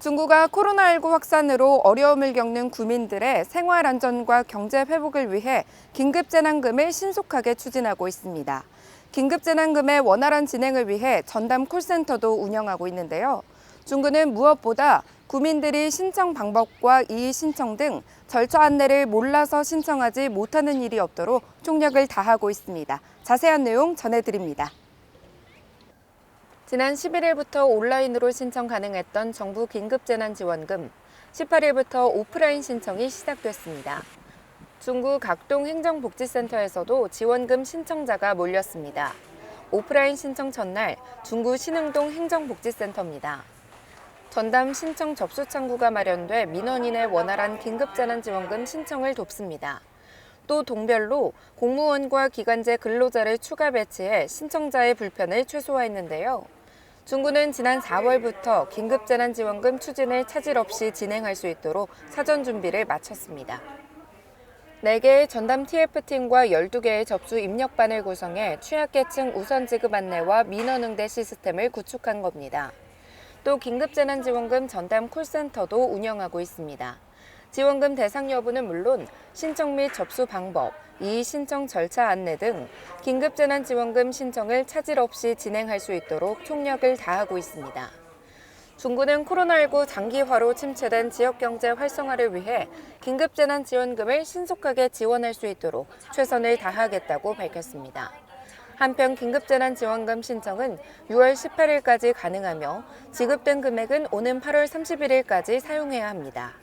중구가 코로나19 확산으로 어려움을 겪는 구민들의 생활 안전과 경제 회복을 위해 긴급재난금을 신속하게 추진하고 있습니다. 긴급재난금의 원활한 진행을 위해 전담 콜센터도 운영하고 있는데요. 중구는 무엇보다 구민들이 신청 방법과 이의 신청 등 절차 안내를 몰라서 신청하지 못하는 일이 없도록 총력을 다하고 있습니다. 자세한 내용 전해드립니다. 지난 11일부터 온라인으로 신청 가능했던 정부 긴급재난지원금, 18일부터 오프라인 신청이 시작됐습니다. 중구 각동 행정복지센터에서도 지원금 신청자가 몰렸습니다. 오프라인 신청 전날 중구 신흥동 행정복지센터입니다. 전담 신청 접수 창구가 마련돼 민원인의 원활한 긴급재난지원금 신청을 돕습니다. 또 동별로 공무원과 기관제 근로자를 추가 배치해 신청자의 불편을 최소화했는데요. 중구는 지난 4월부터 긴급재난지원금 추진을 차질 없이 진행할 수 있도록 사전 준비를 마쳤습니다. 4개의 전담 TF팀과 12개의 접수 입력반을 구성해 취약계층 우선 지급 안내와 민원 응대 시스템을 구축한 겁니다. 또 긴급재난지원금 전담 콜센터도 운영하고 있습니다. 지원금 대상 여부는 물론 신청 및 접수 방법, 이의 신청 절차 안내 등 긴급재난지원금 신청을 차질 없이 진행할 수 있도록 총력을 다하고 있습니다. 중구는 코로나19 장기화로 침체된 지역 경제 활성화를 위해 긴급재난지원금을 신속하게 지원할 수 있도록 최선을 다하겠다고 밝혔습니다. 한편 긴급재난지원금 신청은 6월 18일까지 가능하며 지급된 금액은 오는 8월 31일까지 사용해야 합니다.